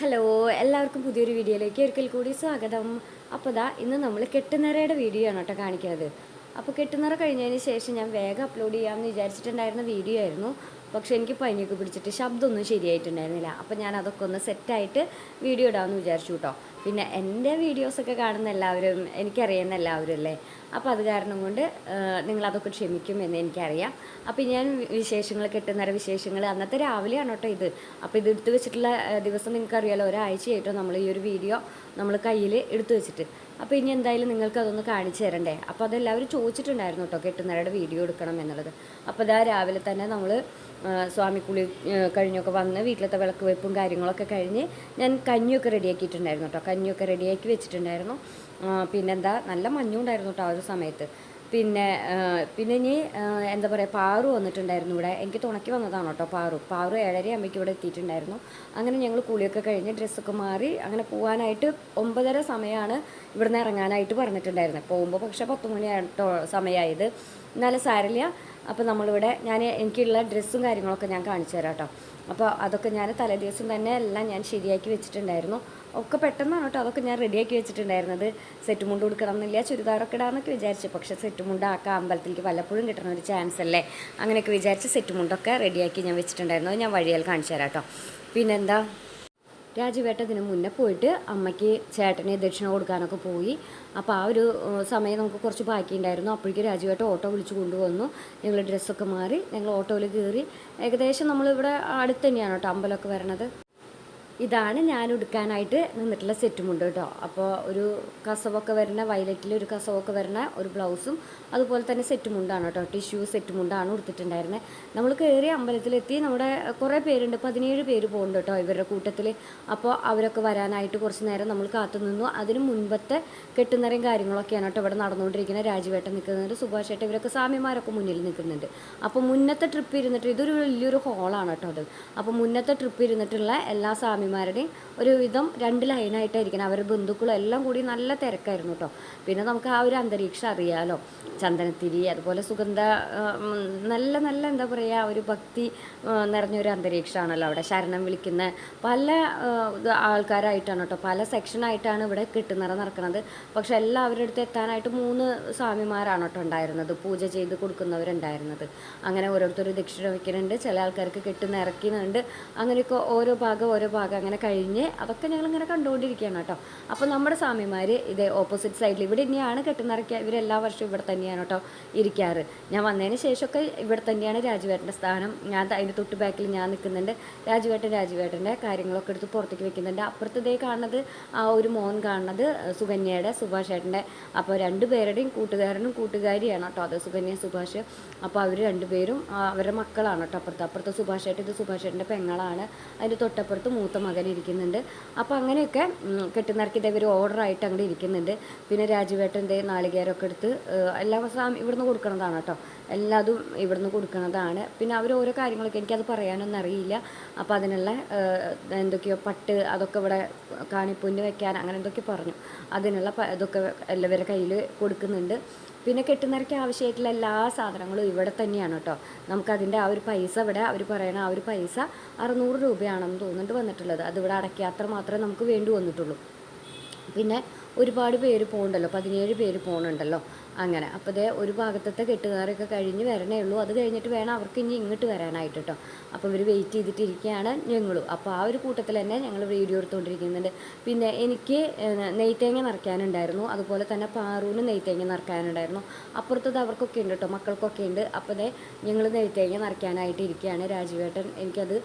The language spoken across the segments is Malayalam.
ഹലോ എല്ലാവർക്കും പുതിയൊരു വീഡിയോയിലേക്ക് ഒരിക്കൽ കൂടി സ്വാഗതം. അപ്പോൾ ദാ ഇന്ന് നമ്മൾ കെട്ടുനിറയുടെ വീഡിയോ ആണ് കേട്ടോ കാണിക്കുന്നത്. അപ്പോൾ കെട്ടുനിറ കഴിഞ്ഞതിന് ശേഷം ഞാൻ വേഗം അപ്ലോഡ് ചെയ്യാമെന്ന് വിചാരിച്ചിട്ടുണ്ടായിരുന്ന വീഡിയോ ആയിരുന്നു. പക്ഷേ എനിക്ക് പനിയൊക്കെ പിടിച്ചിട്ട് ശബ്ദമൊന്നും ശരിയായിട്ടുണ്ടായിരുന്നില്ല. അപ്പോൾ ഞാൻ അതൊക്കെ ഒന്ന് സെറ്റായിട്ട് വീഡിയോ ഇടാമെന്ന് വിചാരിച്ചു കേട്ടോ. പിന്നെ എന്റെ വീഡിയോസൊക്കെ കാണുന്ന എല്ലാവരും എനിക്കറിയുന്ന എല്ലാവരും അല്ലേ? അപ്പോൾ അത് കാരണം കൊണ്ട് നിങ്ങളതൊക്കെ ക്ഷമിക്കും എന്ന് എനിക്കറിയാം. അപ്പോൾ ഞാൻ വിശേഷങ്ങൾ കെട്ടുന്നേര വിശേഷങ്ങൾ അന്നത്തെ രാവിലെയാണ് കേട്ടോ ഇത്. അപ്പോൾ ഇത് എടുത്തു വെച്ചിട്ടുള്ള ദിവസം നിങ്ങൾക്കറിയാലോ ഒരാഴ്ചയായിട്ടോ നമ്മൾ ഈ ഒരു വീഡിയോ നമ്മൾ കയ്യിൽ എടുത്തു വെച്ചിട്ട്. അപ്പോൾ ഇനി എന്തായാലും നിങ്ങൾക്ക് അതൊന്ന് കാണിച്ചു തരണ്ടേ? അപ്പോൾ അതെല്ലാവരും ചോദിച്ചിട്ടുണ്ടായിരുന്നു കേട്ടോ കെട്ടുന്നവരുടെ വീഡിയോ എടുക്കണം എന്നുള്ളത്. അപ്പോൾ ഇതാ രാവിലെ തന്നെ നമ്മൾ സ്വാമി കുളി കഴിഞ്ഞൊക്കെ വന്ന് വീട്ടിലത്തെ വിളക്ക് വെപ്പും കാര്യങ്ങളൊക്കെ കഴിഞ്ഞ് ഞാൻ കഞ്ഞിയൊക്കെ റെഡിയാക്കിയിട്ടുണ്ടായിരുന്നു കേട്ടോ. കഞ്ഞിയൊക്കെ റെഡിയാക്കി വെച്ചിട്ടുണ്ടായിരുന്നു. പിന്നെന്താ നല്ല മഞ്ഞുണ്ടായിരുന്നു കേട്ടോ ആ ഒരു സമയത്ത്. പിന്നെ പിന്നെ ഇനി എന്താ പറയുക പാറു വന്നിട്ടുണ്ടായിരുന്നു ഇവിടെ. എനിക്ക് തുണക്കി വന്നതാണ് കേട്ടോ പാറു. പാറു ഏഴര അമ്മയ്ക്ക് ഇവിടെ എത്തിയിട്ടുണ്ടായിരുന്നു. അങ്ങനെ ഞങ്ങൾ കുളിയൊക്കെ കഴിഞ്ഞ് ഡ്രസ്സൊക്കെ മാറി അങ്ങനെ പോകാനായിട്ട് ഒമ്പതര സമയമാണ് ഇവിടുന്ന് ഇറങ്ങാനായിട്ട് പറഞ്ഞിട്ടുണ്ടായിരുന്നത് പോകുമ്പോൾ പക്ഷേ പത്ത് മണിയായിട്ടോ സമയമായത് എന്നാലും സാരില്ല അപ്പോൾ നമ്മളിവിടെ ഞാൻ എനിക്കുള്ള ഡ്രസ്സും കാര്യങ്ങളൊക്കെ ഞാൻ കാണിച്ചു തരാം കേട്ടോ. അപ്പോൾ അതൊക്കെ ഞാൻ തലേദിവസം തന്നെ എല്ലാം ഞാൻ ശരിയാക്കി വെച്ചിട്ടുണ്ടായിരുന്നു. ഒക്കെ പെട്ടെന്നാണ് കേട്ടോ. അതൊക്കെ ഞാൻ റെഡിയാക്കി വെച്ചിട്ടുണ്ടായിരുന്നത്. സെറ്റ് മുണ്ട് കൊടുക്കണം എന്നില്ല ചുരിദാറൊക്കെ ഇടാമെന്നൊക്കെ വിചാരിച്ചു. പക്ഷേ സെറ്റ് മുണ്ട് ആക്കാൻ അമ്പലത്തിലേക്ക് വല്ലപ്പോഴും കിട്ടണ ഒരു ചാൻസ് അല്ലേ? അങ്ങനെയൊക്കെ വിചാരിച്ച് സെറ്റ് മുണ്ടൊക്കെ റെഡിയാക്കി ഞാൻ വെച്ചിട്ടുണ്ടായിരുന്നു. ഞാൻ വഴിയാൽ കാണിച്ചു തരാം കേട്ടോ. പിന്നെന്താ? രാജുവേട്ട ഇതിന് മുന്നേ പോയിട്ട് അമ്മയ്ക്ക് ചേട്ടനെ ദക്ഷിണ കൊടുക്കാനൊക്കെ പോയി. അപ്പോൾ ആ ഒരു സമയം നമുക്ക് കുറച്ച് ബാക്കി ഉണ്ടായിരുന്നു അപ്പോഴേക്കും രാജുവേട്ട ഓട്ടോ വിളിച്ച് കൊണ്ടുവന്നു. ഞങ്ങൾ ഡ്രസ്സൊക്കെ മാറി ഞങ്ങൾ ഓട്ടോയിൽ കയറി. ഏകദേശം നമ്മളിവിടെ അടുത്ത് തന്നെയാണ് കേട്ടോ അമ്പലമൊക്കെ വരണത്. ഇതാണ് ഞാൻ ഉടുക്കാനായിട്ട് നിന്നിട്ടുള്ള സെറ്റുമുണ്ട് കേട്ടോ. അപ്പോൾ ഒരു കസവൊക്കെ വരുന്ന വയലറ്റിൽ ഒരു കസവൊക്കെ വരുന്ന ഒരു ബ്ലൗസും അതുപോലെ തന്നെ സെറ്റുമുണ്ടാണ് കേട്ടോ. ടിഷ്യൂ സെറ്റുമുണ്ടാണ് ഉടുത്തിട്ടുണ്ടായിരുന്നത് നമ്മൾ കയറി അമ്പലത്തിലെത്തി നമ്മുടെ കുറേ പേരുണ്ട് പതിനേഴ് പേര് പോകുന്നുണ്ട് കേട്ടോ ഇവരുടെ കൂട്ടത്തിൽ അപ്പോൾ അവരൊക്കെ വരാനായിട്ട് കുറച്ച് നേരം നമ്മൾ കാത്തു നിന്നു. അതിന് മുൻപത്തെ കെട്ടുന്നറയും കാര്യങ്ങളൊക്കെയാണ് കേട്ടോ ഇവിടെ നടന്നുകൊണ്ടിരിക്കുന്നത് രാജുവേട്ടൻ നിൽക്കുന്നുണ്ട് സുഭാഷ് ഏട്ടൻ ഇവരൊക്കെ സ്വാമിമാരൊക്കെ മുന്നിൽ നിൽക്കുന്നുണ്ട്. അപ്പോൾ മുന്നത്തെ ട്രിപ്പ് ഇരുന്നിട്ട് ഇതൊരു വലിയൊരു ഹോളാണ് കേട്ടോ അത്. അപ്പോൾ മുന്നത്തെ ട്രിപ്പ് ഇരുന്നിട്ടുള്ള എല്ലാ സ്വാമിമാരുടെയും ഒരു വിധം രണ്ട് ലൈനായിട്ടായിരിക്കണം അവരുടെ ബന്ധുക്കളും എല്ലാം കൂടി നല്ല തിരക്കായിരുന്നു കേട്ടോ. പിന്നെ നമുക്ക് ആ ഒരു അന്തരീക്ഷം അറിയാമല്ലോ ചന്ദനത്തിരി അതുപോലെ സുഗന്ധ നല്ല നല്ല എന്താ പറയുക ഒരു ഭക്തി നിറഞ്ഞൊരു അന്തരീക്ഷമാണല്ലോ അവിടെ ശരണം വിളിക്കുന്ന പല ആൾക്കാരായിട്ടാണ് കേട്ടോ. പല സെക്ഷനായിട്ടാണ് ഇവിടെ കെട്ടുനിറ നടക്കുന്നത് പക്ഷെ എല്ലാവരുടെ അടുത്ത് എത്താനായിട്ട് മൂന്ന് സ്വാമിമാരാണ് കേട്ടോ ഉണ്ടായിരുന്നത്. പൂജ ചെയ്ത് കൊടുക്കുന്നവരുണ്ടായിരുന്നത്. അങ്ങനെ ഓരോരുത്തർ ദക്ഷിണ വയ്ക്കുന്നുണ്ട് ചില ആൾക്കാർക്ക് കെട്ടുന്ന ഇറക്കുന്നുണ്ട് അങ്ങനെയൊക്കെ ഓരോ ഭാഗം ഓരോ ഭാഗം അങ്ങനെ കഴിഞ്ഞ് അതൊക്കെ ഞങ്ങളിങ്ങനെ കണ്ടുകൊണ്ടിരിക്കുകയാണ് കേട്ടോ. അപ്പോൾ നമ്മുടെ സ്വാമിമാർ ഇതേ ഓപ്പോസിറ്റ് സൈഡിൽ ഇവിടെ തന്നെയാണ് കെട്ടുനിറക്കുക ഇവരെല്ലാ വർഷവും ഇവിടെ തന്നെയാണ് കേട്ടോ ഇരിക്കാറ്. ഞാൻ വന്നതിന് ശേഷമൊക്കെ ഇവിടെ തന്നെയാണ് രാജുവേട്ടന്റെ സ്ഥാനം. ഞാൻ അതിന്റെ തൊട്ട് ബാക്കിൽ ഞാൻ നിൽക്കുന്നുണ്ട്. രാജുവേട്ടൻ രാജുവേട്ടന്റെ കാര്യങ്ങളൊക്കെ എടുത്ത് പുറത്തേക്ക് വെക്കുന്നുണ്ട്. അപ്പുറത്ത് ദേ കാണുന്നത് ആ ഒരു മോൻ കാണുന്നത് സുകന്യയുടെ സുഭാഷ് ഏട്ടന്റെ. അപ്പോൾ രണ്ടുപേരുടെയും കൂട്ടുകാരനും കൂട്ടുകാരിയാണ് കേട്ടോ അത് സുകന്യ സുഭാഷ്. അപ്പോൾ അവർ രണ്ടുപേരും അവരുടെ മക്കളാണ് കേട്ടോ അപ്പുറത്ത്. അപ്പുറത്ത് സുഭാഷ് ഏട്ടൻ ഇത് സുഭാഷ് ഏട്ടന്റെ പെങ്ങളാണ്. അതിന്റെ തൊട്ടപ്പുറത്ത് മൂത്ത മകൻ ഇരിക്കുന്നുണ്ട്. അപ്പോൾ അങ്ങനെയൊക്കെ കെട്ടുനിറക്കിയിട്ട് ഇവർ ഓർഡറായിട്ട് അങ്ങോട്ട് ഇരിക്കുന്നുണ്ട്. പിന്നെ രാജുവേട്ടന്റെ നാളികേരമൊക്കെ എടുത്ത് എല്ലാ സാം ഇവിടുന്ന് കൊടുക്കണതാണ് കേട്ടോ എല്ലാതും ഇവിടുന്ന് കൊടുക്കണതാണ്. പിന്നെ അവർ ഓരോ കാര്യങ്ങളൊക്കെ എനിക്കത് പറയാനൊന്നും അറിയില്ല. അപ്പോൾ അതിനുള്ള എന്തൊക്കെയോ പട്ട് അതൊക്കെ ഇവിടെ കാണിപ്പുല്ല് വെക്കാൻ അങ്ങനെ എന്തൊക്കെ പറഞ്ഞു. അതിനുള്ള ഇതൊക്കെ എല്ലാവരുടെ കയ്യിൽ കൊടുക്കുന്നുണ്ട്. പിന്നെ കെട്ടുന്നരയ്ക്ക് ആവശ്യമായിട്ടുള്ള എല്ലാ സാധനങ്ങളും ഇവിടെ തന്നെയാണ് കേട്ടോ. നമുക്കതിന്റെ ആ ഒരു പൈസ ഇവിടെ അവർ പറയണ ആ ഒരു പൈസ അറുന്നൂറ് രൂപയാണെന്ന് തോന്നിട്ട് വന്നിട്ടുള്ളത്. അതിവിടെ ഇവിടെ അടയ്ക്കാത്ര മാത്രമേ നമുക്ക് വേണ്ടി വന്നിട്ടുള്ളൂ. പിന്നെ ഒരുപാട് പേര് പോകണ്ടല്ലോ പതിനേഴ് പേര് പോകുന്നുണ്ടല്ലോ അങ്ങനെ. അപ്പോൾ ഇതേ ഒരു ഭാഗത്തത്തെ കെട്ടുകാരൊക്കെ കഴിഞ്ഞ് വരണേ ഉള്ളൂ. അത് കഴിഞ്ഞിട്ട് വേണം അവർക്ക് ഇനി ഇങ്ങോട്ട് വരാനായിട്ട് കേട്ടോ അപ്പോൾ ഇവർ വെയിറ്റ് ചെയ്തിട്ടിരിക്കുകയാണ് ഞങ്ങളും. അപ്പോൾ ആ ഒരു കൂട്ടത്തിൽ തന്നെ ഞങ്ങൾ വീഡിയോ എടുത്തുകൊണ്ടിരിക്കുന്നുണ്ട് പിന്നെ എനിക്ക് നെയ്ത്തേങ്ങ നിറയ്ക്കാനുണ്ടായിരുന്നു. അതുപോലെ തന്നെ പാറൂന് നെയ്ത്തേങ്ങ നിറയ്ക്കാനുണ്ടായിരുന്നു. അപ്പുറത്തത് അവർക്കൊക്കെ ഉണ്ട് കേട്ടോ മക്കൾക്കൊക്കെ ഉണ്ട്. അപ്പോൾ ഞങ്ങൾ നെയ്ത്തേങ്ങ നിറയ്ക്കാനായിട്ട് ഇരിക്കുകയാണ് രാജുവേട്ടൻ. എനിക്കത്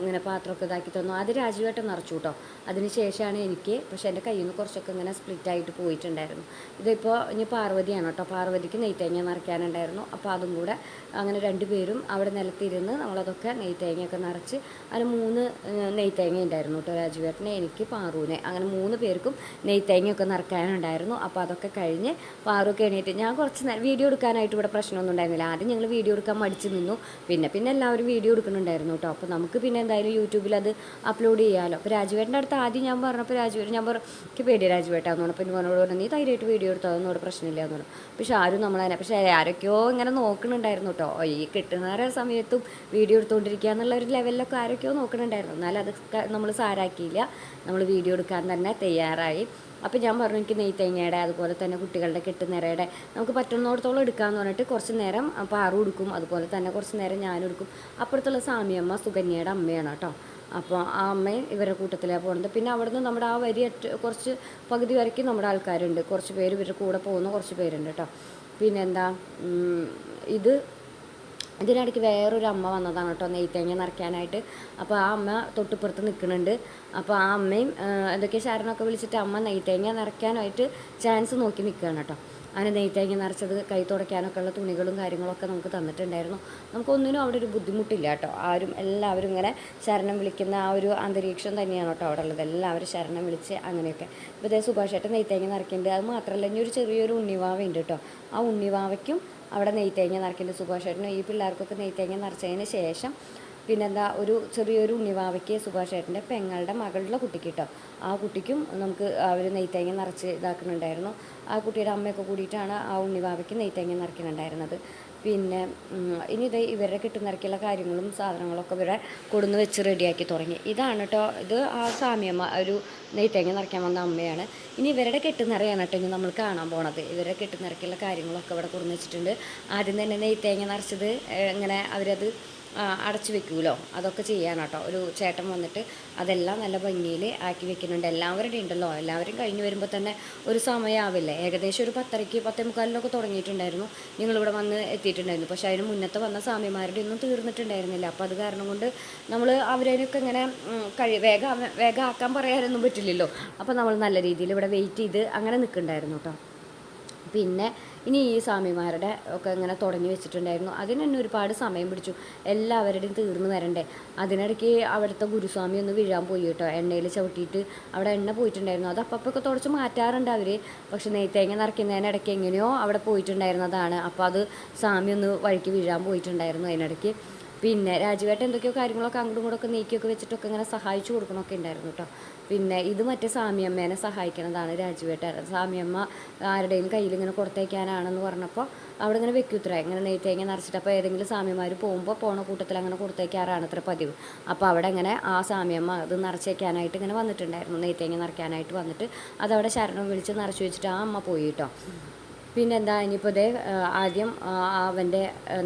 ഇങ്ങനെ പാത്രമൊക്കെ ഇതാക്കി തന്നു. അത് രാജുവേട്ടൻ നിറച്ചു കേട്ടോ അതിന് ശേഷമാണ് എനിക്ക് പക്ഷേ എന്റെ കയ്യിൽ നിന്ന് കുറച്ചൊക്കെ ഇങ്ങനെ സ്പ്ലിറ്റായിട്ട് പോയിട്ടുണ്ടായിരുന്നു. ഇതിപ്പോൾ ഇനി പാർവതിയാണ് കേട്ടോ പാർവതിക്ക് നെയ്ത്തേങ്ങ നിറയ്ക്കാനുണ്ടായിരുന്നു. അപ്പോൾ അതും കൂടെ അങ്ങനെ രണ്ടുപേരും അവിടെ നിലത്തിരുന്ന് നമ്മളതൊക്കെ നെയ്ത്തേങ്ങയൊക്കെ നിറച്ച് അതിന് മൂന്ന് നെയ്ത്തേങ്ങ ഉണ്ടായിരുന്നു കേട്ടോ രാജുവേട്ടനെ എനിക്ക് പാറുവിനെ. അങ്ങനെ മൂന്ന് പേർക്കും നെയ്ത്തേങ്ങയൊക്കെ നിറയ്ക്കാനുണ്ടായിരുന്നു. അപ്പോൾ അതൊക്കെ കഴിഞ്ഞ് പാറുവൊക്കെ എണീറ്റ് ഞാൻ കുറച്ച് നേരം വീഡിയോ എടുക്കാനായിട്ട് ഇവിടെ പ്രശ്നമൊന്നും ഉണ്ടായിരുന്നില്ല. ആദ്യം ഞങ്ങൾ വീഡിയോ എടുക്കാൻ മടിച്ച് നിന്നു. പിന്നെ പിന്നെ എല്ലാവരും വീഡിയോ എടുക്കുന്നുണ്ടായിരുന്നു കേട്ടോ അപ്പോൾ നമുക്ക് നമുക്ക് പിന്നെ എന്തായാലും യൂട്യൂബിൽ അത് അപ്ലോഡ് ചെയ്യാമല്ലോ അപ്പോൾ രാജുവേട്ടന്റെ അടുത്ത് ആദ്യം ഞാൻ പറഞ്ഞപ്പോൾ രാജുവേട്ടൻ ഞാൻ പറഞ്ഞു പേടി രാജുവേട്ടാന്ന് പറഞ്ഞു പിന്നെ പറഞ്ഞോട് പറഞ്ഞു നീ ധൈര്യമായിട്ട് വീഡിയോ എടുത്തോ? ഇവിടെ പ്രശ്നമില്ല എന്ന് പറഞ്ഞു. പക്ഷെ ആരും നമ്മളതിനെ പക്ഷേ ആരൊക്കെയോ ഇങ്ങനെ നോക്കുന്നുണ്ടായിരുന്നു കേട്ടോ ഈ കിട്ടുന്ന സമയത്തും വീഡിയോ എടുത്തുകൊണ്ടിരിക്കുക എന്നുള്ള ഒരു ലെവലിലൊക്കെ ആരൊക്കെയോ നോക്കുന്നുണ്ടായിരുന്നു എന്നാലും അത് നമ്മൾ സാരാക്കിയില്ല. നമ്മൾ വീഡിയോ എടുക്കാൻ തന്നെ തയ്യാറായി. അപ്പോൾ ഞാൻ പറഞ്ഞു എനിക്ക് നെയ്ത്തേങ്ങയുടെ അതുപോലെ തന്നെ കുട്ടികളുടെ കെട്ടുനിരയുടെ നമുക്ക് പറ്റുന്നിടത്തോളം എടുക്കാമെന്ന് പറഞ്ഞിട്ട് കുറച്ച് നേരം പാറു എടുക്കും അതുപോലെ തന്നെ കുറച്ച് നേരം ഞാനും എടുക്കും അപ്പുറത്തുള്ള സാമിയമ്മ സുകന്യയുടെ അമ്മയാണ് കേട്ടോ. അപ്പോൾ ആ അമ്മയും ഇവരുടെ കൂട്ടത്തിലാണ് പോകുന്നത് പിന്നെ അവിടുന്ന് നമ്മുടെ ആ വരി കുറച്ച് പകുതി വരയ്ക്കും നമ്മുടെ ആൾക്കാരുണ്ട്. കുറച്ച് പേര് ഇവരുടെ കൂടെ പോകുന്ന കുറച്ച് പേരുണ്ട് കേട്ടോ. പിന്നെന്താ? ഇത് ഇതിനിടയ്ക്ക് വേറൊരു അമ്മ വന്നതാണ് കേട്ടോ നെയ്ത്തേങ്ങ നിറയ്ക്കാനായിട്ട്. അപ്പോൾ ആ അമ്മ തൊട്ടിപ്പുറത്ത് നിൽക്കുന്നുണ്ട് അപ്പോൾ ആ അമ്മയും എന്തൊക്കെ ശരണമൊക്കെ വിളിച്ചിട്ട് അമ്മ നെയ്ത്തേങ്ങ നിറയ്ക്കാനായിട്ട് ചാൻസ് നോക്കി നിൽക്കുകയാണ് കേട്ടോ. അങ്ങനെ നെയ്ത്തേങ്ങ നിറച്ചത് കൈ തുടയ്ക്കാനൊക്കെ ഉള്ള തുണികളും കാര്യങ്ങളൊക്കെ നമുക്ക് തന്നിട്ടുണ്ടായിരുന്നു. നമുക്കൊന്നിനും അവിടെ ഒരു ബുദ്ധിമുട്ടില്ല കേട്ടോ. ആരും എല്ലാവരും ഇങ്ങനെ ശരണം വിളിക്കുന്ന ആ ഒരു അന്തരീക്ഷം തന്നെയാണ് കേട്ടോ അവിടെ ഉള്ളത്. എല്ലാവരും ശരണം വിളിച്ച് അങ്ങനെയൊക്കെ. ഇപ്പോൾ ഇതേ സുഭാഷേട്ടൻ നെയ്ത്തേങ്ങ നിറയ്ക്കുന്നുണ്ട്. അത് മാത്രമല്ല ഇനി ഒരു ചെറിയൊരു ഉണ്ണിവാവ ഉണ്ട് കേട്ടോ. ആ ഉണ്ണിവാവയ്ക്കും അവിടെ നെയ്ത്തേങ്ങ നിറയ്ക്കുന്നുണ്ട് സുഭാഷേട്ടനും ഈ പിള്ളേർക്കൊക്കെ നെയ്ത്തേങ്ങ നിറച്ചതിന് ശേഷം പിന്നെന്താ ഒരു ചെറിയൊരു ഉണ്ണിവാവയ്ക്ക് സുഭാഷേട്ടന്റെ പെങ്ങളുടെ മകളുടെ കുട്ടിക്ക് കിട്ടും ആ കുട്ടിക്കും നമുക്ക് അവർ നെയ്ത്തേങ്ങ നിറച്ച് ഇതാക്കുന്നുണ്ടായിരുന്നു. ആ കുട്ടിയുടെ അമ്മയൊക്കെ കൂടിയിട്ടാണ് ആ ഉണ്ണിവാവയ്ക്ക് നെയ്ത്തേങ്ങ നിറയ്ക്കുന്നുണ്ടായിരുന്നത് പിന്നെ ഇനി ഇത് ഇവരുടെ കിട്ടുന്നിറക്കിയുള്ള കാര്യങ്ങളും സാധനങ്ങളൊക്കെ ഇവരെ കൊടുന്ന് വെച്ച് റെഡിയാക്കി തുടങ്ങി. ഇതാണ് കേട്ടോ ഇത് ആ സാമ്യമ്മ ഒരു നെയ്ത്തേങ്ങ നിറയ്ക്കാൻ വന്ന അമ്മയാണ്. ഇനി ഇവരുടെ കെട്ടുനിറയാണ് കേട്ടോ ഇനി നമ്മൾ കാണാൻ പോണത്. ഇവരുടെ കെട്ടുനിറക്കിയുള്ള കാര്യങ്ങളൊക്കെ ഇവിടെ കൊടുന്ന് വെച്ചിട്ടുണ്ട്. ആദ്യം തന്നെ നെയ്ത്തേങ്ങ നിറച്ചത് ഇങ്ങനെ അവരത് അടച്ചു വെക്കുമല്ലോ അതൊക്കെ ചെയ്യാനാട്ടോ. ഒരു ചേട്ടൻ വന്നിട്ട് അതെല്ലാം നല്ല ഭംഗിയിൽ ആക്കി വെക്കുന്നുണ്ട്. എല്ലാവരുടെ ഉണ്ടല്ലോ. എല്ലാവരും കഴിഞ്ഞ് വരുമ്പോൾ തന്നെ ഒരു സമയമാവില്ലേ ഏകദേശം ഒരു പത്തരയ്ക്ക് പത്തേ മുക്കാലിനൊക്കെ തുടങ്ങിയിട്ടുണ്ടായിരുന്നു. നിങ്ങളിവിടെ വന്ന് എത്തിയിട്ടുണ്ടായിരുന്നു. പക്ഷേ അതിന് മുന്നത്തെ വന്ന സ്വാമിമാരുടെ ഒന്നും തീർന്നിട്ടുണ്ടായിരുന്നില്ല. അപ്പോൾ അത് കാരണം കൊണ്ട് നമ്മൾ അവരതിനൊക്കെ ഇങ്ങനെ കഴി വേഗം വേഗം ആക്കാൻ പറയാനൊന്നും പറ്റില്ലല്ലോ. അപ്പോൾ നമ്മൾ നല്ല രീതിയിൽ ഇവിടെ വെയിറ്റ് ചെയ്ത് അങ്ങനെ നിൽക്കുന്നുണ്ടായിരുന്നു കേട്ടോ. പിന്നെ ഇനി ഈ സ്വാമിമാരുടെ ഒക്കെ ഇങ്ങനെ തുടങ്ങി വെച്ചിട്ടുണ്ടായിരുന്നു. അതിന് തന്നെ ഒരുപാട് സമയം പിടിച്ചു. എല്ലാവരുടെയും തീർന്നു വരണ്ടേ. അതിനിടയ്ക്ക് അവിടുത്തെ ഗുരുസ്വാമി ഒന്ന് വീഴാൻ പോയി കേട്ടോ. എണ്ണയിൽ ചവിട്ടിയിട്ട് അവിടെ എണ്ണ പോയിട്ടുണ്ടായിരുന്നു. അത് അപ്പപ്പൊക്കെ തുടച്ച് മാറ്റാറുണ്ട് അവർ പക്ഷെ നെയ്ത്തേങ്ങ നിറയ്ക്കുന്നതിനിടയ്ക്ക് എങ്ങനെയോ അവിടെ പോയിട്ടുണ്ടായിരുന്നതാണ് അപ്പോൾ അത് സ്വാമി ഒന്ന് വഴിക്ക് വീഴാൻ പോയിട്ടുണ്ടായിരുന്നു അതിനിടയ്ക്ക്. പിന്നെ രാജുവേട്ട എന്തൊക്കെയോ കാര്യങ്ങളൊക്കെ അങ്ങോട്ടും ഇങ്ങോട്ടൊക്കെ നീക്കിയൊക്കെ വെച്ചിട്ടൊക്കെ ഇങ്ങനെ സഹായിച്ചു കൊടുക്കണമൊക്കെ ഉണ്ടായിരുന്നു കേട്ടോ. പിന്നെ ഇത് മറ്റേ സാമിയമ്മേനെ സഹായിക്കുന്നതാണ് രാജുവേട്ടൻ. സാമിയമ്മ ആരുടെയും കയ്യിൽ ഇങ്ങനെ കൊടുത്തേക്കാനാണെന്ന് പറഞ്ഞപ്പോൾ അവിടെ ഇങ്ങനെ വെക്കൂത്ര ഇങ്ങനെ നെയ്ത്തേങ്ങ നിറച്ചിട്ട് അപ്പോൾ ഏതെങ്കിലും സാമ്യമാർ പോകുമ്പോൾ പോണ കൂട്ടത്തിൽ അങ്ങനെ കൊടുത്തേക്കാറാണ് അത്ര പതിവ്. അപ്പോൾ അവിടെ ഇങ്ങനെ ആ സാമിയമ്മ അത് നിറച്ചേക്കാനായിട്ട് ഇങ്ങനെ വന്നിട്ടുണ്ടായിരുന്നു. നെയ്ത്തേങ്ങ നിറയ്ക്കാനായിട്ട് വന്നിട്ട് അതവിടെ ശരണം വിളിച്ച് നിറച്ച് വെച്ചിട്ട് ആ അമ്മ പോയി കേട്ടോ. പിന്നെന്താ ഇനിയിപ്പോൾ ഇതേ ആദ്യം അവന്റെ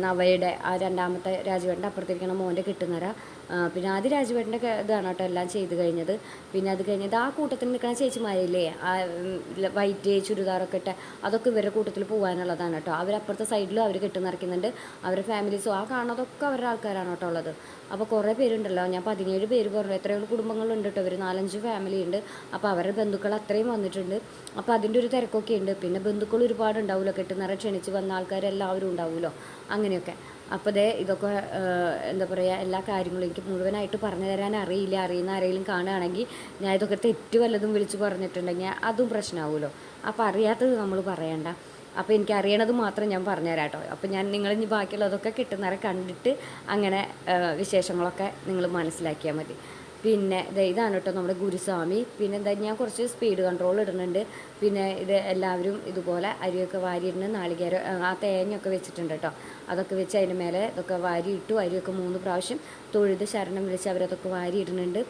നവയുടെ ആ രണ്ടാമത്തെ രാജുവേട്ടന്റെ അപ്പുറത്തിരിക്കണ മോന്റെ കിട്ടുന്നര ആ, പിന്നെ ആദ്യം രാജുവേട്ടന്റെ ഇതാണ് കേട്ടോ എല്ലാം ചെയ്ത് കഴിഞ്ഞത്. പിന്നെ അത് കഴിഞ്ഞത് ആ കൂട്ടത്തിൽ നിൽക്കുന്ന ചേച്ചിമാരില്ലേ ആ വൈറ്റ് ചുരിദാറൊക്കെ ഇട്ട് അതൊക്കെ ഇവരുടെ കൂട്ടത്തിൽ പോകാനുള്ളതാണ് കേട്ടോ. അവരപ്പുറത്തെ സൈഡിലും അവർ കെട്ടുനിറയ്ക്കുന്നുണ്ട് അവരുടെ ഫാമിലീസും ആ കാണുന്നതൊക്കെ അവരുടെ ആൾക്കാരാണ് കേട്ടോ ഉള്ളത്. അപ്പോൾ കുറേ പേരുണ്ടല്ലോ ഞാൻ പതിനേഴ് പേര് പറഞ്ഞു. എത്രയോ കുടുംബങ്ങളുണ്ട് കേട്ടോ. ഒരു നാലഞ്ച് ഫാമിലി ഉണ്ട്. അപ്പോൾ അവരുടെ ബന്ധുക്കൾ അത്രയും വന്നിട്ടുണ്ട്. അപ്പോൾ അതിന്റെ ഒരു തിരക്കൊക്കെ ഉണ്ട്. പിന്നെ ബന്ധുക്കൾ ഒരുപാട് ഉണ്ടാവുമല്ലോ കെട്ടുനിറ ക്ഷണിച്ച് വന്ന ആൾക്കാരെല്ലാവരും ഉണ്ടാവുമല്ലോ അങ്ങനെയൊക്കെ. അപ്പോൾ ദേ ഇതൊക്കെ എന്താ പറയുക എല്ലാ കാര്യങ്ങളും എനിക്ക് മുഴുവനായിട്ട് പറഞ്ഞു തരാൻ അറിയില്ല. അറിയുന്ന ആരെങ്കിലും കാണുകയാണെങ്കിൽ ഞാൻ ഇതൊക്കെ തെറ്റ് വല്ലതും വിളിച്ച് പറഞ്ഞിട്ടുണ്ടെങ്കിൽ അതും പ്രശ്നമാവുമല്ലോ. അപ്പോൾ അറിയാത്തത് നമ്മൾ പറയണ്ട. അപ്പോൾ എനിക്ക് അറിയണത് മാത്രം ഞാൻ പറഞ്ഞുതരാം കേട്ടോ. അപ്പോൾ ഞാൻ നിങ്ങൾ ഇനി ബാക്കിയുള്ളതൊക്കെ കിട്ടുന്നവരെ കണ്ടിട്ട് അങ്ങനെ വിശേഷങ്ങളൊക്കെ നിങ്ങൾ മനസ്സിലാക്കിയാൽ മതി. പിന്നെ ഇതാണ് കേട്ടോ നമ്മുടെ ഗുരുസ്വാമി. പിന്നെ എന്താ ഞാൻ കുറച്ച് സ്പീഡ് കൺട്രോൾ ഇടുന്നുണ്ട്. പിന്നെ ഇത് എല്ലാവരും ഇതുപോലെ അരിയൊക്കെ വാരിയിടുന്ന നാളികേരം ആ, തേങ്ങയൊക്കെ വെച്ചിട്ടുണ്ട് കേട്ടോ അതൊക്കെ വെച്ച് അതിന്റെ മേലെ ഇതൊക്കെ വാരിയിട്ടു അരിയൊക്കെ മൂന്ന് പ്രാവശ്യം തൊഴുത് ശരണം വിളിച്ച് അവരതൊക്കെ വാരിയിടുന്നുണ്ട്.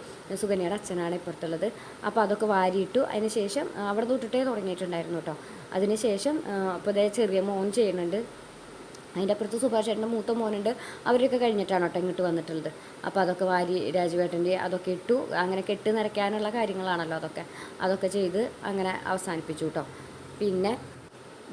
സുകന്യയുടെ അച്ഛനാണ് ഇപ്പുറത്തുള്ളത്. അപ്പോൾ അതൊക്കെ വാരിയിട്ടു അതിന് ശേഷം അവിടെ തൊട്ടിട്ടേ തുടങ്ങിയിട്ടുണ്ടായിരുന്നു കേട്ടോ അതിന് ശേഷം അപ്പോൾ ചെറിയ മോൻ ചെയ്യുന്നുണ്ട്. അതിന്റെ അപ്പുറത്ത് സുഭാഷ് ചേട്ടന്റെ മൂത്ത മോനുണ്ട്. അവരൊക്കെ കഴിഞ്ഞിട്ടാണ് കേട്ടോ ഇങ്ങോട്ട് വന്നിട്ടുള്ളത്. അപ്പോൾ അതൊക്കെ വാരി രാജുവേട്ടന്റെ അതൊക്കെ ഇട്ടു. അങ്ങനെ കെട്ട് നിറയ്ക്കാനുള്ള കാര്യങ്ങളാണല്ലോ അതൊക്കെ. അതൊക്കെ ചെയ്ത് അങ്ങനെ അവസാനിപ്പിച്ചു കേട്ടോ. പിന്നെ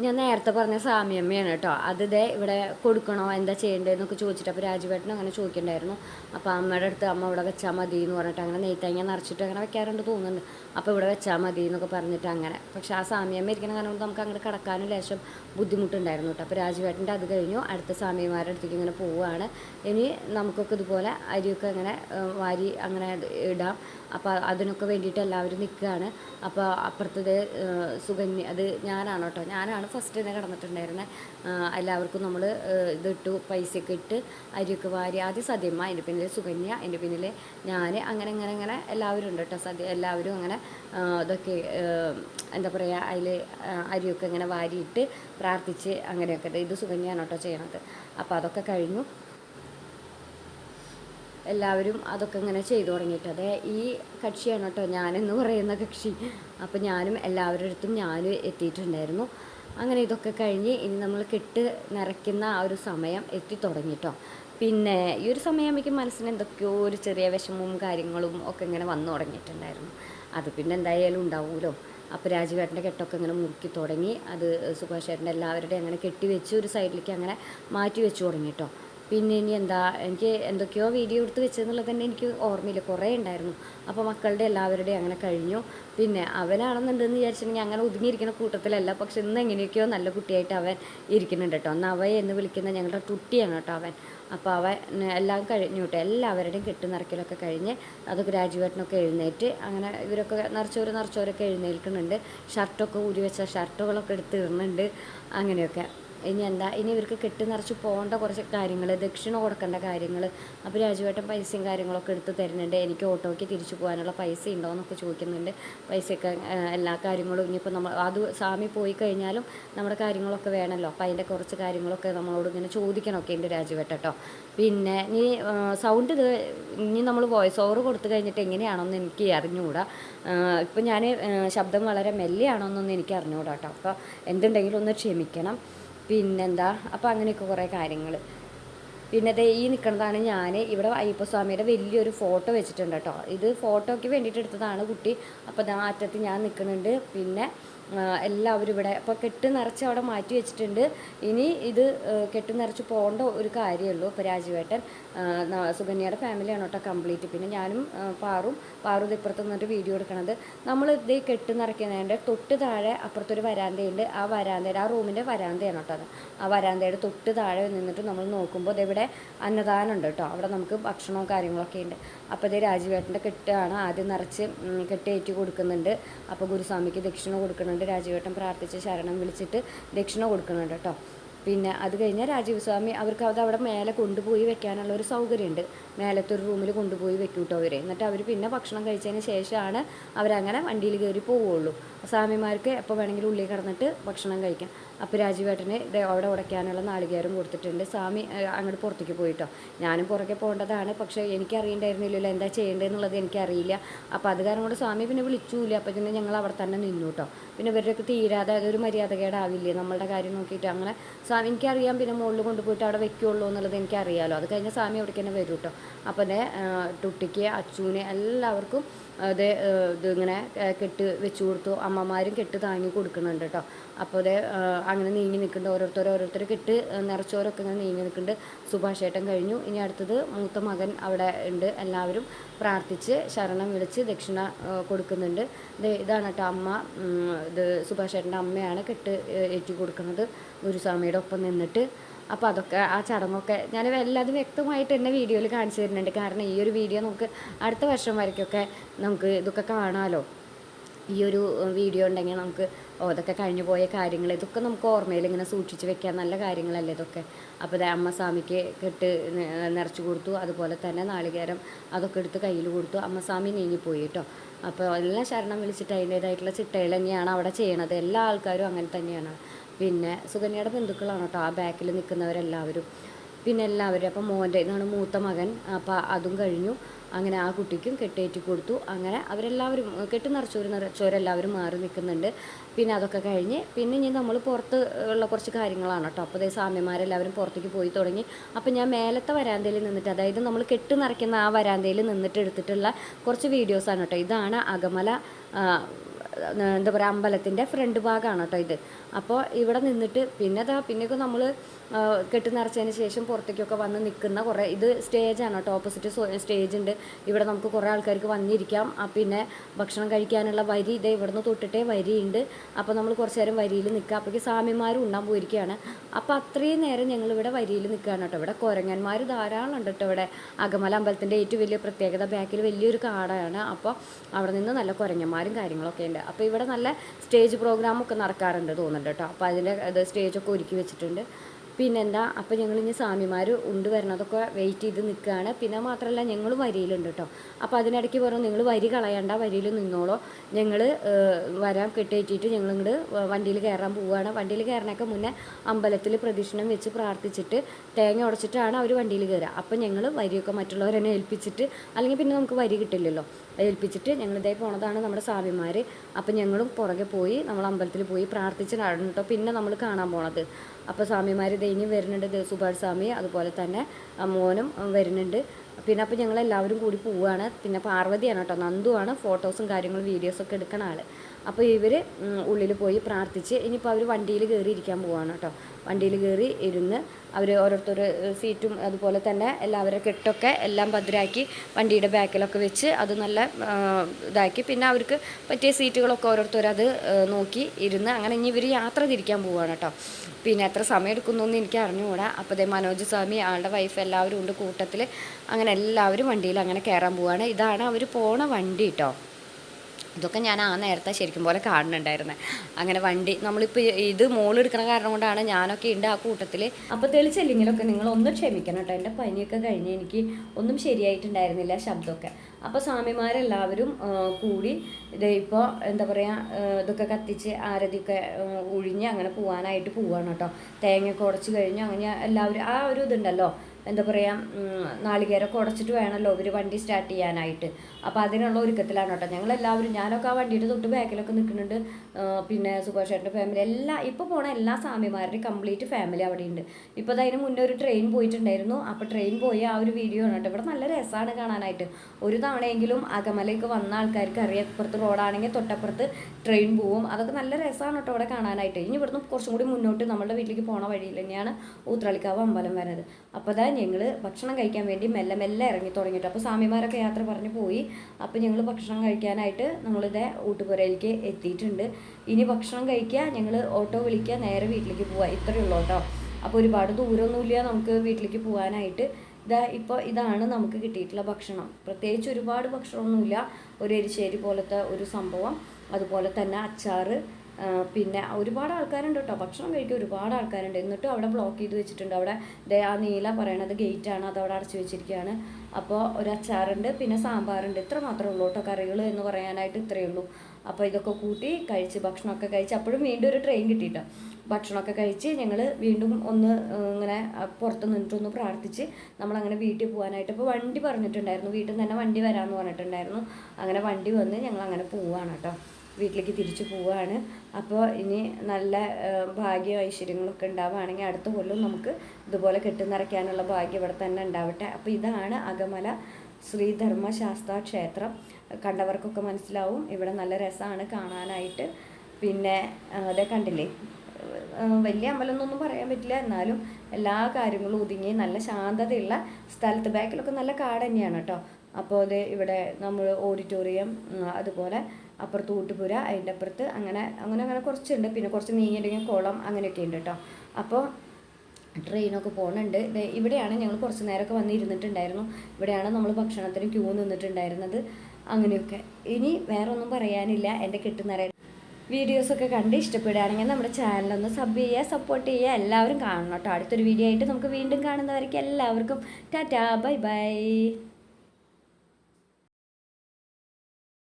ഞാൻ നേരത്തെ പറഞ്ഞ സാമിയമ്മയാണ് കേട്ടോ. അത് ഇതേ ഇവിടെ കൊടുക്കണോ എന്താ ചെയ്യേണ്ടതെന്നൊക്കെ ചോദിച്ചിട്ട് അപ്പോൾ രാജുവേട്ടൻ അങ്ങനെ ചോദിക്കണ്ടായിരുന്നു. അപ്പോൾ അമ്മയുടെ അടുത്ത് അമ്മ ഇവിടെ വെച്ചാൽ മതി എന്ന് പറഞ്ഞിട്ട് അങ്ങനെ നെയ്ത്തങ്ങ നിറച്ചിട്ട് അങ്ങനെ വെക്കാറുണ്ട് തോന്നുന്നുണ്ട്. അപ്പോൾ ഇവിടെ വെച്ചാൽ മതി എന്നൊക്കെ പറഞ്ഞിട്ട് അങ്ങനെ. പക്ഷേ ആ സാമിയമ്മ ഇരിക്കുന്ന കാരണം നമുക്ക് അങ്ങോട്ട് കിടക്കാനും ലേശം ബുദ്ധിമുട്ടുണ്ടായിരുന്നു കേട്ടോ. അപ്പോൾ രാജുവേട്ടന്റെ അത് കഴിഞ്ഞു. അടുത്ത സാമ്യമാരുടെ അടുത്തേക്ക് ഇങ്ങനെ പോവുകയാണ്. ഇനി നമുക്കൊക്കെ ഇതുപോലെ അരിയൊക്കെ അങ്ങനെ വാരി അങ്ങനെ ഇടാം. അപ്പോൾ അതിനൊക്കെ വേണ്ടിയിട്ട് എല്ലാവരും നിൽക്കുകയാണ്. അപ്പോൾ അപ്പുറത്തത് സുഗന്യ അത് ഞാനാണ് കേട്ടോ. ഞാനാണ് ഫസ്റ്റ് തന്നെ കിടന്നിട്ടുണ്ടായിരുന്നത് എല്ലാവർക്കും നമ്മൾ ഇതിട്ടു പൈസയൊക്കെ ഇട്ട് അരിയൊക്കെ വാരി ആദ്യം സദ്യമ്മ അതിന്റെ പിന്നിൽ സുഗന്യ അതിന്റെ പിന്നിൽ ഞാൻ അങ്ങനെ അങ്ങനെ അങ്ങനെ എല്ലാവരും ഉണ്ട് കേട്ടോ. സദ്യ എല്ലാവരും അങ്ങനെ ഇതൊക്കെ എന്താ പറയുക അതിൽ അരിയൊക്കെ ഇങ്ങനെ വാരിയിട്ട് പ്രാർത്ഥിച്ച് അങ്ങനെയൊക്കെ ഇത് സുകന്യാണ് കേട്ടോ ചെയ്യണത്. അപ്പോൾ അതൊക്കെ കഴിഞ്ഞു. എല്ലാവരും അതൊക്കെ ഇങ്ങനെ ചെയ്തു തുടങ്ങിയിട്ട്. അതെ ഈ കക്ഷിയാണ് കേട്ടോ ഞാനെന്ന് പറയുന്ന കക്ഷി. അപ്പം ഞാനും എല്ലാവരുടെ അടുത്തും ഞാനും എത്തിയിട്ടുണ്ടായിരുന്നു. അങ്ങനെ ഇതൊക്കെ കഴിഞ്ഞ് ഇനി നമ്മൾ കെട്ട് നിറയ്ക്കുന്ന ആ ഒരു സമയം എത്തി തുടങ്ങിട്ടോ. പിന്നെ ഈ ഒരു സമയമാകുമ്പോഴേക്കും മനസ്സിന് എന്തൊക്കെയോ ഒരു ചെറിയ വിഷമവും കാര്യങ്ങളും ഒക്കെ ഇങ്ങനെ വന്നു തുടങ്ങിയിട്ടുണ്ടായിരുന്നു. അത് പിന്നെ എന്തായാലും ഉണ്ടാവുമല്ലോ അപ്പോൾ രാജുവേട്ടന്റെ കെട്ടൊക്കെ ഇങ്ങനെ മുറുക്കി തുടങ്ങി. അത് സുഭാഷ് ചേട്ടന്റെ എല്ലാവരുടെയും അങ്ങനെ കെട്ടി വെച്ച് ഒരു സൈഡിലേക്ക് അങ്ങനെ മാറ്റി വെച്ച് തുടങ്ങി കേട്ടോ പിന്നെ ഇനി എന്താ എനിക്ക് എന്തൊക്കെയോ വീഡിയോ എടുത്ത് വെച്ചതെന്നുള്ളത് തന്നെ എനിക്ക് ഓർമ്മയില്ല. കുറേ ഉണ്ടായിരുന്നു. അപ്പോൾ മക്കളുടെ എല്ലാവരുടെയും അങ്ങനെ കഴിഞ്ഞു. പിന്നെ അവനാണെന്നുണ്ടെന്ന് വിചാരിച്ചിട്ടുണ്ടെങ്കിൽ അങ്ങനെ ഒതുങ്ങിയിരിക്കുന്ന കൂട്ടത്തിലല്ല. പക്ഷെ ഇന്ന് എങ്ങനെയൊക്കെയോ നല്ല കുട്ടിയായിട്ട് അവൻ ഇരിക്കുന്നുണ്ട് കേട്ടോ. അന്ന് അവയെ എന്ന് വിളിക്കുന്ന ഞങ്ങളുടെ തുട്ടിയാണ് കേട്ടോ അവൻ. അപ്പോൾ അവൻ എല്ലാം കഴിഞ്ഞു കേട്ടോ. എല്ലാവരുടെയും കെട്ട് നിറയ്ക്കലൊക്കെ കഴിഞ്ഞ് അത് രാജുവേട്ടനൊക്കെ എഴുന്നേറ്റ് അങ്ങനെ ഇവരൊക്കെ നിറച്ചോര് നിറച്ചോരൊക്കെ എഴുന്നേൽക്കുന്നുണ്ട്. ഷർട്ടൊക്കെ ഊരി വെച്ച ഷർട്ടുകളൊക്കെ എടുത്ത് ഇടുന്നുണ്ട്. അങ്ങനെയൊക്കെ. ഇനി എന്താ ഇനി ഇവർക്ക് കെട്ടി നിറച്ച് പോകേണ്ട കുറച്ച് കാര്യങ്ങൾ ദക്ഷിണ കൊടുക്കേണ്ട കാര്യങ്ങൾ. അപ്പോൾ രാജുവേട്ടൻ പൈസയും കാര്യങ്ങളൊക്കെ എടുത്ത് തരുന്നുണ്ട്. എനിക്ക് ഓട്ടോയ്ക്ക് തിരിച്ചു പോകാനുള്ള പൈസ ഉണ്ടോ എന്നൊക്കെ ചോദിക്കുന്നുണ്ട്. പൈസയൊക്കെ എല്ലാ കാര്യങ്ങളും ഇനിയിപ്പോൾ നമ്മൾ അത് സ്വാമി പോയി കഴിഞ്ഞാലും നമ്മുടെ കാര്യങ്ങളൊക്കെ വേണമല്ലോ അപ്പോൾ അതിന്റെ കുറച്ച് കാര്യങ്ങളൊക്കെ നമ്മളോട് ഇങ്ങനെ ചോദിക്കണമൊക്കെ ഉണ്ട് രാജുവേട്ടൻ കേട്ടോ പിന്നെ നീ സൗണ്ട് ഇത് ഇനി നമ്മൾ വോയിസ് ഓവർ കൊടുത്തു കഴിഞ്ഞിട്ട് എങ്ങനെയാണെന്ന് എനിക്ക് അറിഞ്ഞുകൂടാ ഇപ്പം ഞാൻ ശബ്ദം വളരെ മെല്ലെയാണോ എന്നൊന്നും എനിക്ക് അറിഞ്ഞുകൂടാ കേട്ടോ അപ്പോൾ എന്തുണ്ടെങ്കിലും ഒന്ന് ക്ഷമിക്കണം. പിന്നെന്താ? അപ്പോൾ അങ്ങനെയൊക്കെ കുറേ കാര്യങ്ങൾ പിന്നെ ദേ ഈ നിൽക്കുന്നതാണ് ഞാൻ ഇവിടെ അയ്യപ്പസ്വാമിയുടെ വലിയൊരു ഫോട്ടോ വെച്ചിട്ടുണ്ട് കേട്ടോ. ഇത് ഫോട്ടോയ്ക്ക് വേണ്ടിയിട്ട് എടുത്തതാണ് കുട്ടി. അപ്പോൾ ദാ അറ്റത്ത് ഞാൻ നിൽക്കുന്നുണ്ട് പിന്നെ എല്ലാവരും ഇവിടെ. അപ്പോൾ കെട്ട് നിറച്ച് അവിടെ മാറ്റി വെച്ചിട്ടുണ്ട്. ഇനി ഇത് കെട്ട് നിറച്ച് പോകേണ്ട ഒരു കാര്യമുള്ളൂ. ഇപ്പോൾ രാജുവേട്ടൻ സുകന്യയുടെ ഫാമിലിയാണ് കേട്ടോ കംപ്ലീറ്റ്. പിന്നെ ഞാനും പാറും പാറും ഇപ്പുറത്ത് നിന്നിട്ട് വീഡിയോ എടുക്കണത്. നമ്മൾ ഇത് കെട്ട് നിറയ്ക്കുന്നതിന്റെ തൊട്ട് താഴെ അപ്പുറത്തൊരു വരാന്തയുണ്ട്. ആ വരാന്തയുടെ ആ റൂമിന്റെ വരാന്തയാണ് കേട്ടോ അത്. ആ വരാന്തയുടെ തൊട്ട് താഴെ നിന്നിട്ട് നമ്മൾ നോക്കുമ്പോൾ ഇവിടെ അന്നദാനം ഉണ്ട് കേട്ടോ. അവിടെ നമുക്ക് ഭക്ഷണവും കാര്യങ്ങളൊക്കെ ഉണ്ട്. അപ്പോൾ ഇത് രാജുവേട്ടന്റെ കെട്ടാണ് ആദ്യം നിറച്ച് കെട്ടേറ്റ് കൊടുക്കുന്നുണ്ട്. അപ്പോൾ ഗുരുസ്വാമിക്ക് ദക്ഷിണ കൊടുക്കുന്നുണ്ട്. രാജുവേട്ടൻ പ്രാർത്ഥിച്ച് ശരണം വിളിച്ചിട്ട് ദക്ഷിണ കൊടുക്കുന്നുണ്ട് കേട്ടോ. പിന്നെ അത് കഴിഞ്ഞാൽ രാജീവ് സ്വാമി അവർക്ക് അത് അവിടെ മേലെ കൊണ്ടുപോയി വെക്കാനുള്ള ഒരു സൗകര്യമുണ്ട് മേലത്തെ ഒരു റൂമിൽ കൊണ്ടുപോയി വെക്കും കേട്ടോ അവരെ. എന്നിട്ട് അവർ പിന്നെ ഭക്ഷണം കഴിച്ചതിന് ശേഷമാണ് അവരങ്ങനെ വണ്ടിയിൽ കയറി പോവുള്ളൂ. സ്വാമിമാർക്ക് എപ്പോൾ വേണമെങ്കിലും ഉള്ളിൽ കിടന്നിട്ട് ഭക്ഷണം കഴിക്കാം. അപ്പോൾ രാജീവേട്ടന് ഇത് അവിടെ ഉടയ്ക്കാനുള്ള നാളികേരം കൊടുത്തിട്ടുണ്ട്. സ്വാമി അങ്ങോട്ട് പുറത്തേക്ക് പോയിട്ടോ. ഞാനും പുറകെ പോകേണ്ടതാണ്. പക്ഷേ എനിക്ക് അറിയണ്ടായിരുന്നില്ലല്ലോ എന്താ ചെയ്യേണ്ടതെന്നുള്ളത് എനിക്കറിയില്ല. അപ്പോൾ അത് കാരണം കൊണ്ട് സ്വാമി പിന്നെ വിളിച്ചൂല അപ്പോൾ പിന്നെ ഞങ്ങൾ അവിടെ തന്നെ നിന്നു കേട്ടോ പിന്നെ ഇവരുടെയൊക്കെ തീരാതെ അതൊരു മര്യാദകേടാവില്ലേ? നമ്മളുടെ കാര്യം നോക്കിയിട്ട് അങ്ങനെ സ്വാമി എനിക്കറിയാം പിന്നെ മുകളിൽ കൊണ്ടുപോയിട്ട് അവിടെ വെക്കുള്ളൂ എന്നുള്ളത് എനിക്കറിയാമല്ലോ അത് കഴിഞ്ഞാൽ സ്വാമി അവിടേക്ക് തന്നെ വരും കേട്ടോ അപ്പം തന്നെ ടുട്ടിക്ക് അച്ചൂന് എല്ലാവർക്കും അത് ഇതിങ്ങനെ കെട്ട് വെച്ചു കൊടുത്തു. അമ്മമാരും കെട്ട് താങ്ങി കൊടുക്കുന്നുണ്ട് കേട്ടോ അപ്പോൾ അതേ അങ്ങനെ നീങ്ങി നിൽക്കുന്നുണ്ട്. ഓരോരുത്തർ ഓരോരുത്തർ കെട്ട് നിറച്ചോരൊക്കെ ഇങ്ങനെ നീങ്ങി നിൽക്കുന്നുണ്ട്. സുഭാഷ് ഏട്ടൻ കഴിഞ്ഞു. ഇനി അടുത്തത് മൂത്ത മകൻ അവിടെ ഉണ്ട്. എല്ലാവരും പ്രാർത്ഥിച്ച് ശരണം വിളിച്ച് ദക്ഷിണ കൊടുക്കുന്നുണ്ട്. ഇതാണ് കേട്ടോ അമ്മ. ഇത് സുഭാഷ് ഏട്ടന്റെ അമ്മയാണ് കെട്ട് ഏറ്റി കൊടുക്കുന്നത് ഗുരുസ്വാമിയുടെ ഒപ്പം നിന്നിട്ട്. അപ്പോൾ അതൊക്കെ ആ ചടങ്ങൊക്കെ ഞാൻ എല്ലാതും വ്യക്തമായിട്ട് എന്നെ വീഡിയോയിൽ കാണിച്ചു തരുന്നുണ്ട്. കാരണം ഈ ഒരു വീഡിയോ നമുക്ക് അടുത്ത വർഷം വരയ്ക്കൊക്കെ നമുക്ക് ഇതൊക്കെ കാണാമല്ലോ ഈ ഒരു വീഡിയോ ഉണ്ടെങ്കിൽ നമുക്ക് ഓ ഇതൊക്കെ കഴിഞ്ഞു പോയ കാര്യങ്ങൾ ഇതൊക്കെ നമുക്ക് ഓർമ്മയിൽ ഇങ്ങനെ സൂക്ഷിച്ച് വെക്കാൻ നല്ല കാര്യങ്ങളല്ലേ ഇതൊക്കെ. അപ്പോൾ ദേ അമ്മ സ്വാമിക്ക് കെട്ട് നിറച്ചു കൊടുത്തു അതുപോലെ തന്നെ നാളികേരം അതൊക്കെ എടുത്ത് കയ്യിൽ കൊടുത്തു അമ്മ സ്വാമി നീങ്ങിപ്പോയി കേട്ടോ. അപ്പോൾ എല്ലാം ശരണം വിളിച്ചിട്ട് അതിന്റേതായിട്ടുള്ള ചിട്ടയിൽ തന്നെയാണ് അവിടെ ചെയ്യണത്. എല്ലാ ആൾക്കാരും അങ്ങനെ തന്നെയാണ്. പിന്നെ സുകന്യയുടെ ബന്ധുക്കളാണ് കേട്ടോ ആ ബാക്കിൽ നിൽക്കുന്നവരെല്ലാവരും. പിന്നെ എല്ലാവരും അപ്പം മോന്റെ ഇതാണ് മൂത്ത മകൻ അപ്പോൾ അതും കഴിഞ്ഞു. അങ്ങനെ ആ കുട്ടിക്കും കെട്ടേറ്റി കൊടുത്തു. അങ്ങനെ അവരെല്ലാവരും കെട്ട് നിറച്ചോര് നിറച്ചോരെല്ലാവരും മാറി നിൽക്കുന്നുണ്ട്. പിന്നെ അതൊക്കെ കഴിഞ്ഞ് പിന്നെ ഇനി നമ്മൾ പുറത്ത് ഉള്ള കുറച്ച് കാര്യങ്ങളാണ് കേട്ടോ. അപ്പോൾ അതേ സ്വാമിമാരെല്ലാവരും പുറത്തേക്ക് പോയി തുടങ്ങി. അപ്പോൾ ഞാൻ മേലത്തെ വരാന്തയിൽ നിന്നിട്ട് അതായത് നമ്മൾ കെട്ട് നിറയ്ക്കുന്ന ആ വരാന്തയിൽ നിന്നിട്ട് എടുത്തിട്ടുള്ള കുറച്ച് വീഡിയോസാണ് കേട്ടോ. ഇതാണ് അകമല എന്താ പറയുക അമ്പലത്തിന്റെ ഫ്രണ്ട് ഭാഗമാണ് കേട്ടോ ഇത്. അപ്പോൾ ഇവിടെ നിന്നിട്ട് പിന്നെ അതാ പിന്നെയൊക്കെ നമ്മൾ കെട്ടി നിറച്ചതിന് ശേഷം പുറത്തേക്കൊക്കെ വന്ന് നിൽക്കുന്ന കുറേ ഇത് സ്റ്റേജാണ് കേട്ടോ. ഓപ്പോസിറ്റ് സ്റ്റേജ് ഉണ്ട്. ഇവിടെ നമുക്ക് കുറേ ആൾക്കാർക്ക് വന്നിരിക്കാം. പിന്നെ ഭക്ഷണം കഴിക്കാനുള്ള വരി ഇതേ ഇവിടുന്ന് തൊട്ടിട്ടേ വരിയുണ്ട്. അപ്പോൾ നമ്മൾ കുറച്ച് നേരം വരിയിൽ നിൽക്കുക. അപ്പോഴേക്ക് സ്വാമിമാരും ഉണ്ടാൻ പോയിരിക്കുകയാണ്. അപ്പോൾ അത്രയും നേരം ഞങ്ങൾ ഇവിടെ വരിയിൽ നിൽക്കുകയാണ് കേട്ടോ. ഇവിടെ കുരങ്ങന്മാർ ധാരാളം ഉണ്ട് കേട്ടോ ഇവിടെ. അകമല അമ്പലത്തിന്റെ ഏറ്റവും വലിയ പ്രത്യേകത ബാക്കിൽ വലിയൊരു കാടാണ്. അപ്പോൾ അവിടെ നിന്ന് നല്ല കുരങ്ങന്മാരും കാര്യങ്ങളൊക്കെ ഉണ്ട്. അപ്പോൾ ഇവിടെ നല്ല സ്റ്റേജ് പ്രോഗ്രാമൊക്കെ നടക്കാറുണ്ട് തോന്നുന്നുണ്ട് കേട്ടോ. അപ്പോൾ അതിന്റെ സ്റ്റേജൊക്കെ ഒരുക്കി വെച്ചിട്ടുണ്ട്. പിന്നെന്താ അപ്പോൾ ഞങ്ങൾ ഇനി സ്വാമിമാർ ഉണ്ട് വരണതൊക്കെ വെയിറ്റ് ചെയ്ത് നിൽക്കുകയാണ് പിന്നെ മാത്രമല്ല ഞങ്ങൾ വരിയിലുണ്ട് കേട്ടോ അപ്പോൾ അതിനിടയ്ക്ക് പറഞ്ഞു നിങ്ങൾ വരി കളയണ്ട വരിയിൽ നിന്നോളോ. ഞങ്ങൾ വരാൻ കെട്ടേറ്റിയിട്ട് ഞങ്ങൾ ഇങ്ങോട്ട് വണ്ടിയിൽ കയറാൻ പോവുകയാണ് വണ്ടിയിൽ കയറണൊക്കെ മുന്നേ അമ്പലത്തിൽ പ്രദക്ഷിണം വെച്ച് പ്രാർത്ഥിച്ചിട്ട് തേങ്ങ ഉടച്ചിട്ടാണ് അവർ വണ്ടിയിൽ കയറുക അപ്പോൾ ഞങ്ങൾ വരിയൊക്കെ മറ്റുള്ളവരെന്നെ ഏൽപ്പിച്ചിട്ട് അല്ലെങ്കിൽ പിന്നെ നമുക്ക് വരി കിട്ടില്ലല്ലോ. ഏൽപ്പിച്ചിട്ട് ഞങ്ങൾ ഇതേ പോണതാണ് നമ്മുടെ സാവിമാർ അപ്പം ഞങ്ങളും പുറകെ പോയി നമ്മൾ അമ്പലത്തിൽ പോയി പ്രാർത്ഥിച്ച് നടന്നു കേട്ടോ പിന്നെ നമ്മൾ കാണാൻ പോണത്. അപ്പോൾ സ്വാമിമാർ ഇത് ഇനി വരുന്നുണ്ട് സുഭാഷ് സ്വാമി. അതുപോലെ തന്നെ മോനും വരുന്നുണ്ട്. പിന്നെ അപ്പോൾ ഞങ്ങൾ എല്ലാവരും കൂടി പോവുകയാണ് പിന്നെ പാർവതിയാണ് കേട്ടോ നന്ദുവാണ് ഫോട്ടോസും കാര്യങ്ങളും വീഡിയോസൊക്കെ എടുക്കണ ആൾ അപ്പോൾ ഇവർ ഉള്ളിൽ പോയി പ്രാർത്ഥിച്ച് ഇനിയിപ്പോൾ അവർ വണ്ടിയിൽ കയറി ഇരിക്കാൻ പോവാണ് കേട്ടോ വണ്ടിയിൽ കയറി ഇരുന്ന് അവർ ഓരോരുത്തർ സീറ്റും അതുപോലെ തന്നെ എല്ലാവരുടെ കെട്ടൊക്കെ എല്ലാം ഭദ്രാക്കി വണ്ടിയുടെ ബാക്കിലൊക്കെ വെച്ച് അത് നല്ല ഇതാക്കി. പിന്നെ അവർക്ക് പറ്റിയ സീറ്റുകളൊക്കെ ഓരോരുത്തർ അത് നോക്കി ഇരുന്ന് അങ്ങനെ ഇനി ഇവർ യാത്ര തിരിക്കാൻ പോവുകയാണ് കേട്ടോ. പിന്നെ എത്ര സമയം എടുക്കുന്നൊന്നും എനിക്ക് അറിഞ്ഞുകൂടാ. അപ്പോൾ അതേ മനോജ് സ്വാമി ആളുടെ വൈഫ് എല്ലാവരും ഉണ്ട് കൂട്ടത്തിൽ. അങ്ങനെ എല്ലാവരും വണ്ടിയിൽ അങ്ങനെ കയറാൻ പോവുകയാണ്. ഇതാണ് അവർ പോണ വണ്ടി കേട്ടോ. ഇതൊക്കെ ഞാൻ ആ നേരത്തെ ശരിക്കും പോലെ കാണുന്നുണ്ടായിരുന്നത് അങ്ങനെ വണ്ടി നമ്മളിപ്പോൾ ഇത് മോളെടുക്കണ കാരണം കൊണ്ടാണ് ഞാനൊക്കെ ഉണ്ട് ആ കൂട്ടത്തിൽ അപ്പോൾ തെളിച്ചില്ലെങ്കിലൊക്കെ നിങ്ങൾ ഒന്ന് ക്ഷമിക്കണം കേട്ടോ എന്റെ പനിയൊക്കെ കഴിഞ്ഞ് എനിക്ക് ഒന്നും ശരിയായിട്ടുണ്ടായിരുന്നില്ല ശബ്ദമൊക്കെ. അപ്പോൾ സ്വാമിമാരെല്ലാവരും കൂടി ഇത് എന്താ പറയുക ഇതൊക്കെ കത്തിച്ച് ആരതിയൊക്കെ ഒഴിഞ്ഞ് അങ്ങനെ പോകാനായിട്ട് പോവാണ് കേട്ടോ തേങ്ങയൊക്കെ ഉടച്ച് കഴിഞ്ഞ് അങ്ങനെ എല്ലാവരും ആ ഒരു ഇതുണ്ടല്ലോ എന്താ പറയുക നാളികേരമൊക്കെ ഉടച്ചിട്ട് വേണമല്ലോ ഇവർ വണ്ടി സ്റ്റാർട്ട് ചെയ്യാനായിട്ട്. അപ്പോൾ അതിനുള്ള ഒരുക്കത്തിലാണ് കേട്ടോ. ഞങ്ങളെല്ലാവരും ഞാനൊക്കെ ആ വണ്ടിയുടെ തൊട്ട് ബാക്കിലൊക്കെ നിൽക്കുന്നുണ്ട്. പിന്നെ സുഭാഷ് ചേട്ടന്റെ ഫാമിലി എല്ലാ ഇപ്പോൾ പോണ എല്ലാ സ്വാമിമാരുടെയും കംപ്ലീറ്റ് ഫാമിലി അവിടെ ഉണ്ട് ഇപ്പോൾ അതിന് മുന്നേ ഒരു ട്രെയിൻ പോയിട്ടുണ്ടായിരുന്നു. അപ്പോൾ ട്രെയിൻ പോയി ആ ഒരു വീഡിയോ ആണ് കേട്ടോ. ഇവിടെ നല്ല രസമാണ് കാണാനായിട്ട്. ഒരു തവണയെങ്കിലും അകമലയൊക്കെ വന്ന ആൾക്കാർക്ക് അറിയാം. ഇപ്പുറത്ത് റോഡാണെങ്കിൽ തൊട്ടപ്പുറത്ത് ട്രെയിൻ പോവും. അതൊക്കെ നല്ല രസമാണ് കേട്ടോ അവിടെ കാണാനായിട്ട്. ഇനി ഇവിടുന്ന് കുറച്ചും കൂടി മുന്നോട്ട് നമ്മുടെ വീട്ടിലേക്ക് പോണ വഴിയിൽ തന്നെയാണ് ഊത്രാളിക്കാവ് അമ്പലം വരുന്നത് അപ്പോൾ അതാ ഞങ്ങൾ ഭക്ഷണം കഴിക്കാൻ വേണ്ടി മെല്ലെ മെല്ലെ ഇറങ്ങി തുടങ്ങിയിട്ട്. അപ്പോൾ സ്വാമിമാരൊക്കെ യാത്ര പറഞ്ഞ് പോയി. അപ്പോൾ ഞങ്ങൾ ഭക്ഷണം കഴിക്കാനായിട്ട് നമ്മളിതേ ഊട്ടുപുരയിലേക്ക് എത്തിയിട്ടുണ്ട്. ഇനി ഭക്ഷണം കഴിക്കുക ഞങ്ങൾ ഓട്ടോ വിളിക്കുക നേരെ വീട്ടിലേക്ക് പോവുക. ഇത്രയേ ഉള്ളൂ കേട്ടോ. അപ്പോൾ ഒരുപാട് ദൂരമൊന്നുമില്ല നമുക്ക് വീട്ടിലേക്ക് പോകാനായിട്ട്. ഇതാ ഇപ്പോൾ ഇതാണ് നമുക്ക് കിട്ടിയിട്ടുള്ള ഭക്ഷണം. പ്രത്യേകിച്ച് ഒരുപാട് ഭക്ഷണമൊന്നുമില്ല. ഒരു എരിശ്ശേരി പോലത്തെ ഒരു സംഭവം. അതുപോലെ തന്നെ അച്ചാറ് പിന്നെ ഒരുപാട് ആൾക്കാരുണ്ട് കേട്ടോ. ഭക്ഷണം കഴിക്കാൻ ഒരുപാട് ആൾക്കാരുണ്ട്. എന്നിട്ടും അവിടെ ബ്ലോക്ക് ചെയ്ത് വെച്ചിട്ടുണ്ട്. അവിടെ ദേ ആ നീല പറയണത് ഗേറ്റാണ് അത് അവിടെ അടച്ചു വെച്ചിരിക്കുകയാണ്. അപ്പോൾ ഒരു അച്ചാറുണ്ട് പിന്നെ സാമ്പാറുണ്ട്. ഇത്ര മാത്രമേ ഉള്ളൂ കേട്ടോ. കറികൾ എന്ന് പറയാനായിട്ട് ഇത്രയേ ഉള്ളൂ. അപ്പോൾ ഇതൊക്കെ കൂട്ടി കഴിച്ച് ഭക്ഷണമൊക്കെ കഴിച്ച് അപ്പോഴും വീണ്ടും ഒരു ട്രെയിൻ കിട്ടിയിട്ടോ. ഭക്ഷണമൊക്കെ കഴിച്ച് ഞങ്ങൾ വീണ്ടും ഒന്ന് ഇങ്ങനെ പുറത്ത് നിന്നിട്ടൊന്ന് പ്രാർത്ഥിച്ച് നമ്മളങ്ങനെ വീട്ടിൽ പോകാനായിട്ട് ഇപ്പോൾ വണ്ടി പറഞ്ഞിട്ടുണ്ടായിരുന്നു. വീട്ടിൽ നിന്ന് തന്നെ വണ്ടി വരാമെന്ന് പറഞ്ഞിട്ടുണ്ടായിരുന്നു. അങ്ങനെ വണ്ടി വന്ന് ഞങ്ങൾ അങ്ങനെ പോവുകയാണ് കേട്ടോ. വീട്ടിലേക്ക് തിരിച്ചു പോവുകയാണ്. അപ്പോൾ ഇനി നല്ല ഭാഗ്യ ഐശ്വര്യങ്ങളൊക്കെ ഉണ്ടാവുകയാണെങ്കിൽ അടുത്ത കൊല്ലം നമുക്ക് ഇതുപോലെ കെട്ടുനിറയ്ക്കാനുള്ള ഭാഗ്യം ഇവിടെ തന്നെ ഉണ്ടാവട്ടെ. അപ്പോൾ ഇതാണ് അകമല ശ്രീധർമ്മശാസ്ത്ര ക്ഷേത്രം. കണ്ടവർക്കൊക്കെ മനസ്സിലാവും ഇവിടെ നല്ല രസമാണ് കാണാനായിട്ട്. പിന്നെ അതെ കണ്ടില്ലേ? വലിയ അമ്പലം എന്നൊന്നും പറയാൻ പറ്റില്ല. എന്നാലും എല്ലാ കാര്യങ്ങളും ഒതുങ്ങി നല്ല ശാന്തതയുള്ള സ്ഥലത്ത് ബാക്കിലൊക്കെ നല്ല കാട് തന്നെയാണ് കേട്ടോ. അപ്പോൾ അത് ഇവിടെ നമ്മൾ ഓഡിറ്റോറിയം അതുപോലെ അപ്പുറത്ത് ഊട്ടുപുര അതിന്റെ അപ്പുറത്ത് അങ്ങനെ അങ്ങനെ അങ്ങനെ കുറച്ചുണ്ട്. പിന്നെ കുറച്ച് നീങ്ങിയിട്ടെങ്കിൽ കുളം അങ്ങനെയൊക്കെ ഉണ്ട് കേട്ടോ അപ്പോൾ ട്രെയിനൊക്കെ പോകുന്നുണ്ട് ഇവിടെയാണ് ഞങ്ങൾ കുറച്ച് നേരമൊക്കെ വന്ന് ഇരുന്നിട്ടുണ്ടായിരുന്നു ഇവിടെയാണ് നമ്മൾ ഭക്ഷണത്തിന് ക്യൂ നിന്നിട്ടുണ്ടായിരുന്നത്. അങ്ങനെയൊക്കെ. ഇനി വേറെ ഒന്നും പറയാനില്ല. എന്റെ കിട്ടുന്നറിയ വീഡിയോസൊക്കെ കണ്ട് ഇഷ്ടപ്പെടുകയാണെങ്കിൽ നമ്മുടെ ചാനലൊന്ന് സബ് ചെയ്യുക സപ്പോർട്ട് ചെയ്യുക. എല്ലാവരും കാണണം കേട്ടോ അടുത്തൊരു വീഡിയോ ആയിട്ട് നമുക്ക് വീണ്ടും കാണുന്നവർക്ക് എല്ലാവർക്കും ടാറ്റാ. Bye bye.